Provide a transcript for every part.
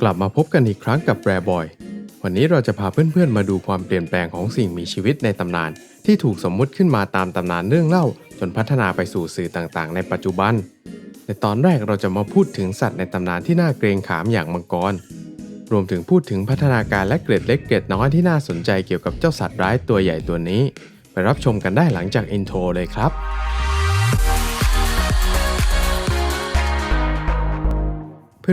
กลับมาพบกันอีกครั้งกับแรบอย วันนี้เราจะพาเพื่อนๆ มาดูความเปลี่ยนแปลงของสิ่งมีชีวิตในตำนาน ที่ถูกสมมุติขึ้นมาตามตำนานเรื่องเล่า จนพัฒนาไปสู่สื่อต่างๆ ในปัจจุบัน ในตอนแรกเราจะมาพูดถึงสัตว์ในตำนานที่น่าเกรงขามอย่างมังกร รวมถึงพูดถึงพัฒนาการและเกร็ดเล็กเกร็ดน้อยที่น่าสนใจเกี่ยวกับเจ้าสัตว์ร้ายตัวใหญ่ตัวนี้ ไปรับชมกันได้หลังจากอินโทรเลยครับ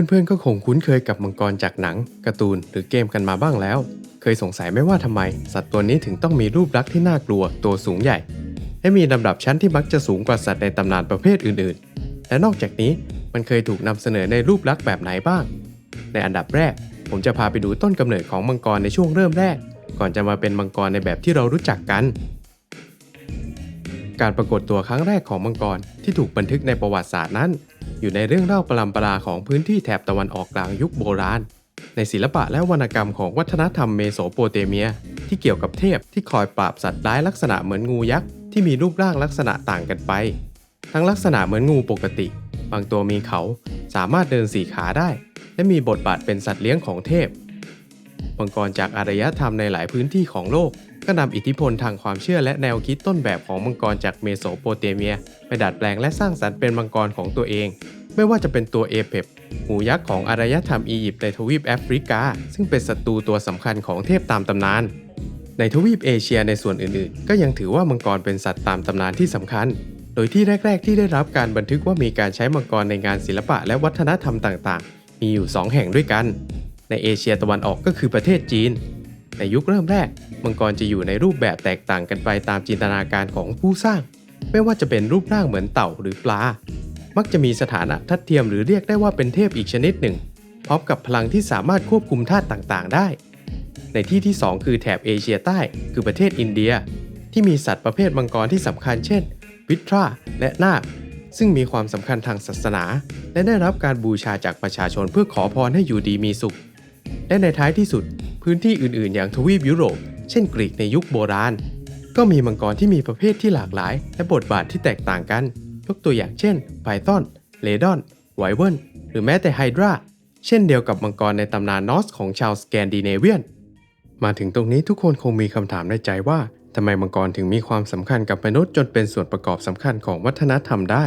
เพื่อนๆก็คงคุ้นเคยกับมังกรจากหนัง การ์ตูนหรือเกมกันมาบ้างแล้ว เคยสงสัยไหมว่าทำไม สัตว์ตัวนี้ถึงต้องมีรูปลักษณ์ที่น่ากลัวตัวสูงใหญ่ และมีลำดับชั้นที่มักจะสูงกว่าสัตว์ในตำนานประเภทอื่นๆ และนอกจากนี้มันเคยถูกนำเสนอในรูปลักษณ์แบบไหนบ้าง ในอันดับแรก ผมจะพาไปดูต้นกำเนิดของมังกรในช่วงเริ่มแรก ก่อนจะมาเป็นมังกรในแบบที่เรารู้จักกันการปรากฏตัวครั้งแรกของมังกรที่ถูกบันทึกในประวัติศาสตร์นั้น อยู่ในเรื่องเล่าประลำปราของพื้นที่แถบตะวันออกกลางยุคโบราณ ในศิลปะและวรรณกรรมของวัฒนธรรมเมโสโปเตเมีย ที่เกี่ยวกับเทพที่คอยปราบสัตว์ร้ายลักษณะเหมือนงูยักษ์ที่มีรูปร่างลักษณะต่างกันไป ทั้งลักษณะเหมือนงูปกติ บางตัวมีเขาสามารถเดินสี่ขาได้ และมีบทบาทเป็นสัตว์เลี้ยงของเทพมังกรจากอารยธรรมในหลายพื้นที่ของโลก ก็นำอิทธิพลทางความเชื่อและแนวคิดต้นแบบของมังกรจากเมโสโปเตเมีย ไปดัดแปลงและสร้างสรรค์เป็นมังกรของตัวเอง ไม่ว่าจะเป็นตัวเอเพปงูยักษ์ของอารยธรรมอียิปต์ในทวีปแอฟริกา ซึ่งเป็นศัตรูตัวสำคัญของเทพตามตำนาน ในทวีปเอเชียในส่วนอื่นๆ ก็ยังถือว่ามังกรเป็นสัตว์ตามตำนานที่สำคัญ โดยที่แรก ๆ ที่ได้รับการบันทึกว่ามีการใช้มังกรในงานศิลปะและวัฒนธรรมต่างๆ มีอยู่ 2 แห่งด้วยกัน ในเอเชียตะวันออกก็คือประเทศจีน ในยุคเริ่มแรก มังกรจะอยู่ในรูปแบบแตกต่างกันไปตามจินตนาการของผู้สร้าง ไม่ว่าจะเป็นรูปร่างเหมือนเต่าหรือปลา มักจะมีสถานะทัดเทียมหรือเรียกได้ว่าเป็นเทพอีกชนิดหนึ่ง พร้อมกับพลังที่สามารถควบคุมธาตุต่างๆ ได้ ในที่ที่ 2 คือแถบเอเชียใต้ คือประเทศอินเดีย ที่มีสัตว์ประเภทมังกรที่สำคัญเช่นวิทราและนาคซึ่งมีความสำคัญทางศาสนา และได้รับการบูชาจากประชาชนเพื่อขอพรให้อยู่ดีมีสุข และในท้ายที่สุด พื้นที่อื่น ๆ อย่างทวีปยุโรป เช่นกรีกในยุคโบราณ ก็มีมังกรที่มีประเภทที่หลากหลาย และบทบาทที่แตกต่างกัน ยกตัวอย่างเช่นไพทอน เลดอน ไวเวิร์นหรือแม้แต่ไฮดราเช่นเดียวกับมังกรในตำนานนอสของชาวสแกนดิเนเวียน มาถึงตรงนี้ทุกคนคงมีคำถามในใจว่าทำไมมังกรถึงมีความสำคัญกับมนุษย์จนเป็นส่วนประกอบสำคัญของวัฒนธรรมได้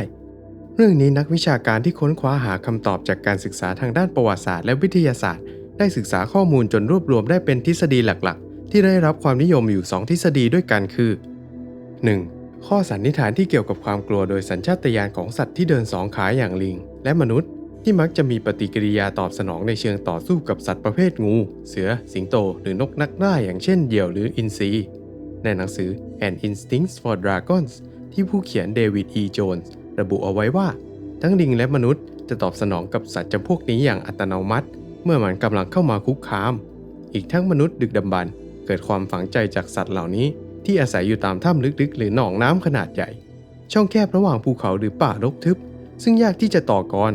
เรื่องนี้นักวิชาการที่ค้นคว้าหาคำตอบจากการศึกษาทางด้านประวัติศาสตร์และวิทยาศาสตร์ ได้ศึกษาข้อมูลจนรวบรวมได้เป็นทฤษฎีหลักๆ ที่ได้รับความนิยมอยู่ 2 ทฤษฎีด้วยกันคือ 1. ข้อสันนิษฐานที่เกี่ยวกับความกลัวโดยสัญชาตญาณของสัตว์ที่เดินสองขาอย่างลิง และมนุษย์ ที่มักจะมีปฏิกิริยาตอบสนองในเชิงต่อสู้กับสัตว์ประเภทงู เสือ สิงโต หรือนกนักล่าอย่างเช่นเหยี่ยวหรืออินทรีในหนังสือ An Instincts for Dragons ที่ผู้เขียนเดวิด E. Jones ระบุเอาไว้ว่า ทั้งลิงและมนุษย์จะตอบสนองกับสัตว์จำพวกนี้อย่างอัตโนมัติ เมื่อมันกำลังเข้ามาคุกคาม อีกทั้งมนุษย์ดึกดำบรรเกิดความฝังใจจากสัตว์เหล่านี้ ที่อาศัยอยู่ตามถ้ำลึกๆ หรือหนองน้ำขนาดใหญ่ ช่องแคบระหว่างภูเขาหรือป่ารกทึบ ซึ่งยากที่จะต่อกร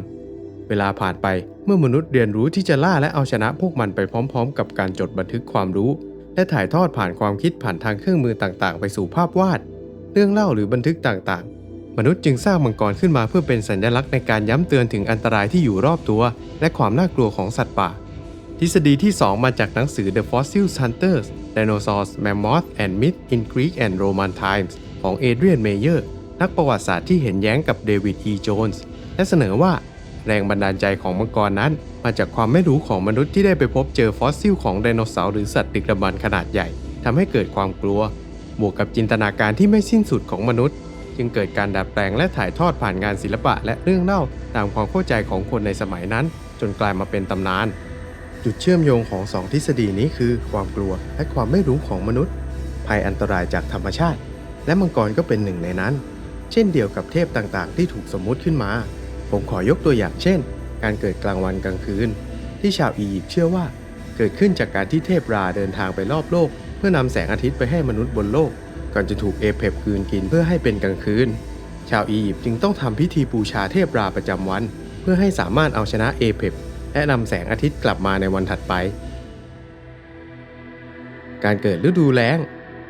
เวลาผ่านไปเมื่อมนุษย์เรียนรู้ที่จะล่าและเอาชนะพวกมันไปพร้อม ๆ กับการจดบันทึกความรู้ และถ่ายทอดผ่านความคิดผ่านทางเครื่องมือต่างๆ ไปสู่ภาพวาด เรื่องเล่าหรือบันทึกต่างๆ มนุษย์จึงสร้างมังกรขึ้นมาเพื่อเป็นสัญลักษณ์ในการย้ำเตือนถึงอันตรายที่อยู่รอบตัว และความน่ากลัวของสัตว์ป่า ทฤษฎีที่ 2 มาจากหนังสือ The Fossil Hunters Dinosaurs Mammoth and Myth in Greek and Roman Times ของ Adrian Mayer นักประวัติศาสตร์ที่เห็นแย้งกับ David E. Jones และเสนอว่าแรงบันดาลใจของมังกรนั้น มาจากความไม่รู้ของมนุษย์ที่ได้ไปพบเจอฟอสซิลของไดโนเสาร์หรือสัตว์ดึกดำบรรขนาดใหญ่ทำให้เกิดความกลัว บวกกับจินตนาการที่ไม่สิ้นสุดของมนุษย์ จึงเกิดการดัดแปลงและถ่ายทอดผ่านงานศิลปะและเรื่องเล่าตามความเข้าใจของคนในสมัยนั้น จนกลายมาเป็นตำนาน จุดเชื่อมโยงของสองทฤษฎีนี้คือ ความกลัวและความไม่รู้ของมนุษย์ ภัยอันตรายจากธรรมชาติ และมังกรก็เป็นหนึ่งในนั้น เช่นเดียวกับเทพต่างๆ ที่ถูกสมมุติขึ้นมา ผมขอยกตัวอย่างเช่น การเกิดกลางวันกลางคืน ที่ชาวอียิปต์เชื่อว่า เกิดขึ้นจากการที่เทพราเดินทางไปรอบโลก เพื่อนำแสงอาทิตย์ไปให้มนุษย์บนโลก ก่อนจะถูกเอเพปกืนกินเพื่อให้เป็นกลางคืน ชาวอียิปต์จึงต้องทำพิธีบูชาเทพราประจำวัน เพื่อให้สามารถเอาชนะเอเพปและนำแสงอาทิตย์กลับมาในวันถัดไป การเกิดฤดูแล้ง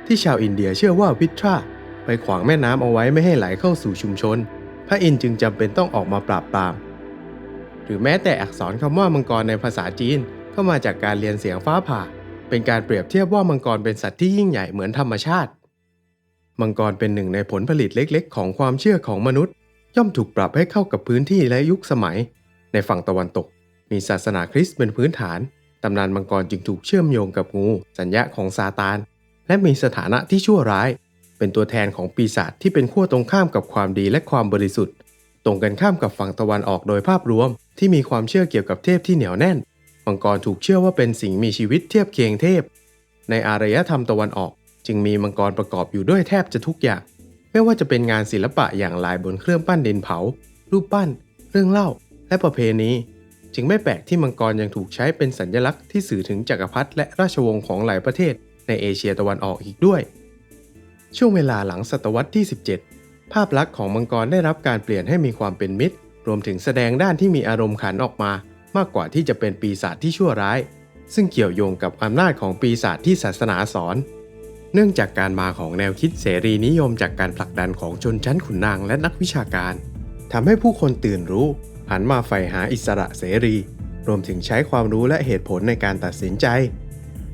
ที่ชาวอินเดียเชื่อว่าวิทราไปขวางแม่น้ำเอาไว้ไม่ให้ไหลเข้าสู่ชุมชน พระอินทร์จึงจำเป็นต้องออกมาปราบปราม หรือแม้แต่อักษรคำว่ามังกรในภาษาจีนก็มาจากการเรียนเสียงฟ้าผ่า เป็นการเปรียบเทียบว่ามังกรเป็นสัตว์ที่ยิ่งใหญ่เหมือนธรรมชาติ มังกรเป็นหนึ่งในผลผลิตเล็กๆ ของความเชื่อของมนุษย์ ย่อมถูกปรับให้เข้ากับพื้นที่และยุคสมัย ในฝั่งตะวันตก มีศาสนาคริสต์เป็นพื้นฐาน ตำนานมังกรจึงถูกเชื่อมโยงกับงู สัญญาของซาตาน และมีสถานะที่ชั่วร้าย เป็นตัวแทนของปีศาจที่เป็นขั้วตรงข้ามกับความดีและความบริสุทธิ์ ตรงกันข้ามกับฝั่งตะวันออกโดยภาพรวม ที่มีความเชื่อเกี่ยวกับเทพที่เหนียวแน่น มังกรถูกเชื่อว่าเป็นสิ่งมีชีวิตเทียบเคียงเทพ ในอารยธรรมตะวันออก จึงมีมังกรประกอบอยู่ด้วยแทบจะทุกอย่าง ไม่ว่าจะเป็นงานศิลปะอย่างลายบนเครื่องปั้นดินเผา รูปปั้น เรื่องเล่า และประเพณี จึงไม่แปลกที่มังกรยังถูกใช้เป็นสัญลักษณ์ที่สื่อถึงจักรพรรดิและราชวงศ์ของหลายประเทศในเอเชียตะวันออกอีกด้วย ช่วงเวลาหลังศตวรรษที่ 17 ภาพลักษณ์ของมังกรได้รับการเปลี่ยนให้มีความเป็นมิตร รวมถึงแสดงด้านที่มีอารมณ์ขันออกมา มากกว่าที่จะเป็นปีศาจที่ชั่วร้าย ซึ่งเกี่ยวโยงกับอำนาจของปีศาจที่ศาสนาสอน เนื่องจากการมาของแนวคิดเสรีนิยมจากการผลักดันของชนชั้นขุนนางและนักวิชาการทำให้ผู้คนตื่นรู้หันมาใฝ่หาอิสระเสรี รวมถึงใช้ความรู้และเหตุผลในการตัดสินใจ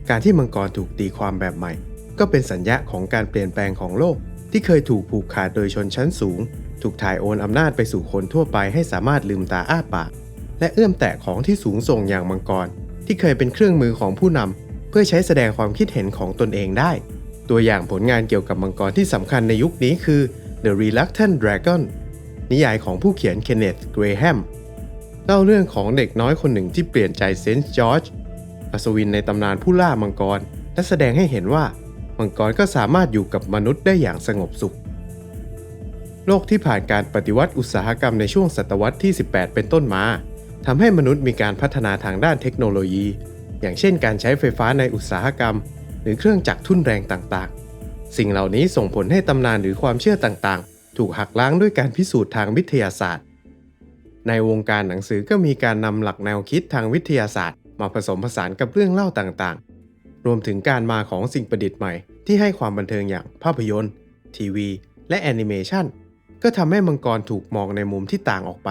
การที่มังกรถูกตีความแบบใหม่ ก็เป็นสัญญาของการเปลี่ยนแปลงของโลก ที่เคยถูกผูกขาดโดยชนชั้นสูง ถูกถ่ายโอนอำนาจไปสู่คนทั่วไปให้สามารถลืมตาอ้าปากและเอื้อมแตะของที่สูงส่งอย่างมังกร ที่เคยเป็นเครื่องมือของผู้นำเพื่อใช้แสดงความคิดเห็นของตนเองได้ ตัวอย่างผลงานเกี่ยวกับมังกรที่สำคัญในยุคนี้คือ The Reluctant Dragon นิยายของผู้เขียนเคนเนธเกรแฮมเล่าเรื่องของเด็กน้อยคนหนึ่งที่เปลี่ยนใจเซนต์จอร์จอัศวินในตำนานผู้ล่ามังกร และแสดงให้เห็นว่ามังกรก็สามารถอยู่กับมนุษย์ได้อย่างสงบสุข โลกที่ผ่านการปฏิวัติอุตสาหกรรมในช่วงศตวรรษที่ 18 เป็นต้นมาทำให้มนุษย์มีการพัฒนาทางด้านเทคโนโลยี อย่างเช่นการใช้ไฟฟ้าในอุตสาหกรรม หรือเครื่องจักรทุ่นแรงต่างๆ สิ่งเหล่านี้ส่งผลให้ตำนานหรือความเชื่อต่างๆ ถูกหักล้างด้วยการพิสูจน์ทางวิทยาศาสตร์ ในวงการหนังสือก็มีการนำหลักแนวคิดทางวิทยาศาสตร์ มาผสมผสานกับเรื่องเล่าต่างๆ รวมถึงการมาของสิ่งประดิษฐ์ใหม่ ที่ให้ความบันเทิงอย่างภาพยนตร์ ทีวี และแอนิเมชันก็ทำให้มังกรถูกมองในมุมที่ต่างออกไป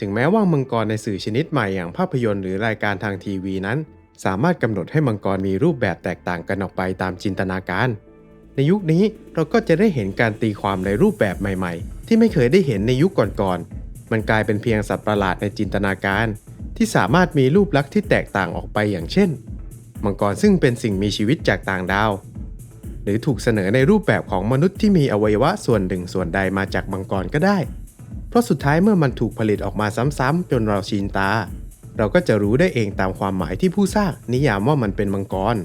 ถึงแม้ว่ามังกรในสื่อชนิดใหม่อย่างภาพยนตร์หรือรายการทางทีวีนั้น สามารถกำหนดให้มังกรมีรูปแบบแตกต่างกันออกไปตามจินตนาการ ในยุคนี้เราก็จะได้เห็นการตีความในรูปแบบใหม่ ๆ ที่ไม่เคยได้เห็นในยุคก่อนๆ มันกลายเป็นเพียงสัตว์ประหลาดในจินตนาการ ที่สามารถมีรูปลักษณ์ที่แตกต่างออกไปอย่างเช่น มังกรซึ่งเป็นสิ่งมีชีวิตจากต่างดาว หรือถูกเสนอในรูปแบบของมนุษย์ที่มีอวัยวะส่วนหนึ่งส่วนใดมาจากมังกรก็ได้ เพราะสุดท้ายเมื่อมันถูกผลิตออกมาซ้ำๆจนเราชินตา เราก็จะรู้ได้เองตามความหมายที่ผู้สร้างนิยามว่ามันเป็นมังกร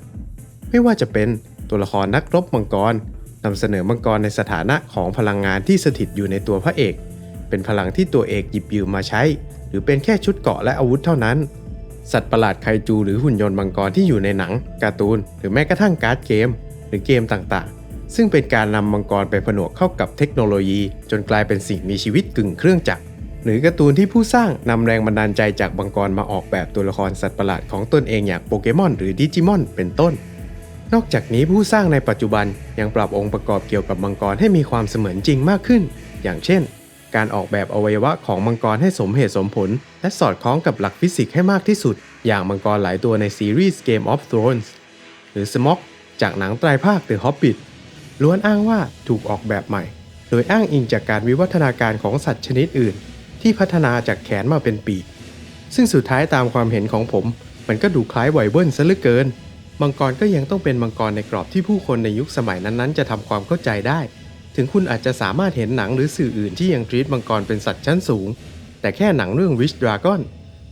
ไม่ว่าจะเป็นตัวละครนักรบมังกรนำเสนอมังกรในสถานะของพลังงานที่สถิตอยู่ในตัวพระเอก เป็นพลังที่ตัวเอกหยิบยืมมาใช้ หรือเป็นแค่ชุดเกราะและอาวุธเท่านั้น สัตว์ประหลาดไคจูหรือหุ่นยนต์มังกรที่อยู่ในหนัง การ์ตูน หรือแม้กระทั่งการ์ดเกม หรือเกมต่างๆ ซึ่งเป็นการนำมังกรไปผนวกเข้ากับเทคโนโลยี จนกลายเป็นสิ่งมีชีวิตกึ่งเครื่องจักร หรือการ์ตูนที่ผู้สร้างนำแรงบันดาลใจจากมังกรมาออกแบบตัวละครสัตว์ประหลาดของตนเองอย่างโปเกมอนหรือดิจิมอนเป็นต้น นอกจากนี้ผู้สร้างในปัจจุบันยังปรับองค์ประกอบเกี่ยวกับมังกรให้มีความเสมือนจริงมากขึ้น อย่างเช่น การออกแบบอวัยวะของมังกรให้สมเหตุสมผล และสอดคล้องกับหลักฟิสิกส์ให้มากที่สุด อย่างมังกรหลายตัวในซีรีส์ Game of Thrones หรือสม็อกจากหนังไตรภาค The Hobbit ล้วนอ้างว่าถูกออกแบบใหม่ โดยอ้างอิงจากการวิวัฒนาการของสัตว์ชนิดอื่น ที่พัฒนาจากแขนมาเป็นปีก ซึ่งสุดท้ายตามความเห็นของผม มันก็ดูคล้ายไวเบิลซะเหลือเกิน มังกรก็ยังต้องเป็นมังกรในกรอบที่ผู้คนในยุคสมัยนั้นๆ จะทำความเข้าใจได้ ถึงคุณอาจจะสามารถเห็นหนังหรือสื่ออื่นที่ยังทรีตมังกรเป็นสัตว์ชั้นสูง แต่แค่หนังเรื่อง Wish Dragon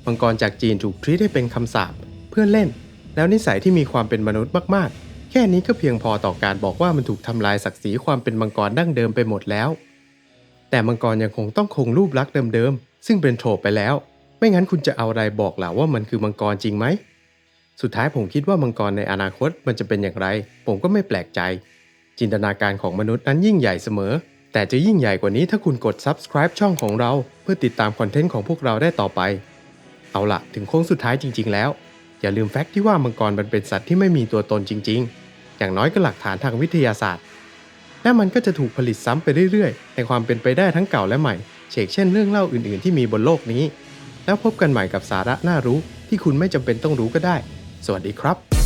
มังกรจากจีนถูกทรีตให้เป็นคำสาปเพื่อเล่น แล้วนิสัยที่มีความเป็นมนุษย์มากๆ แค่นี้ก็เพียงพอต่อการบอกว่ามันถูกทำลายศักดิ์ศรีความเป็นมังกรดั้งเดิมไปหมดแล้ว แต่มังกรยังคงต้องคงรูปลักษณ์เดิมๆ ซึ่งเป็นโทรไปแล้ว ไม่งั้นคุณจะเอาอะไรบอกหล่ะว่ามันคือมังกรจริงไหม สุดท้ายผมคิดว่ามังกรในอนาคตมันจะเป็นอย่างไร ผมก็ไม่แปลกใจ จินตนาการของมนุษย์นั้นยิ่งใหญ่เสมอ แต่จะยิ่งใหญ่กว่านี้ถ้าคุณกด subscribe ช่องของเรา เพื่อติดตามคอนเทนต์ของพวกเราได้ต่อไป เอาละถึงโค้งสุดท้ายจริง ๆ แล้ว อย่าลืมแฟกต์ที่ว่ามังกรมันเป็นสัตว์ที่ไม่มีตัวตนจริง ๆ อย่างน้อยก็หลักฐานทางวิทยาศาสตร์ และมันก็จะถูกผลิตซ้ำไปเรื่อยๆ ในความเป็นไปได้ทั้งเก่าและใหม่ เชกเช่นเรื่องเล่าอื่นๆที่มีบนโลกนี้ แล้วพบกันใหม่กับสาระน่ารู้ที่คุณไม่จำเป็นต้องรู้ก็ได้ สวัสดีครับ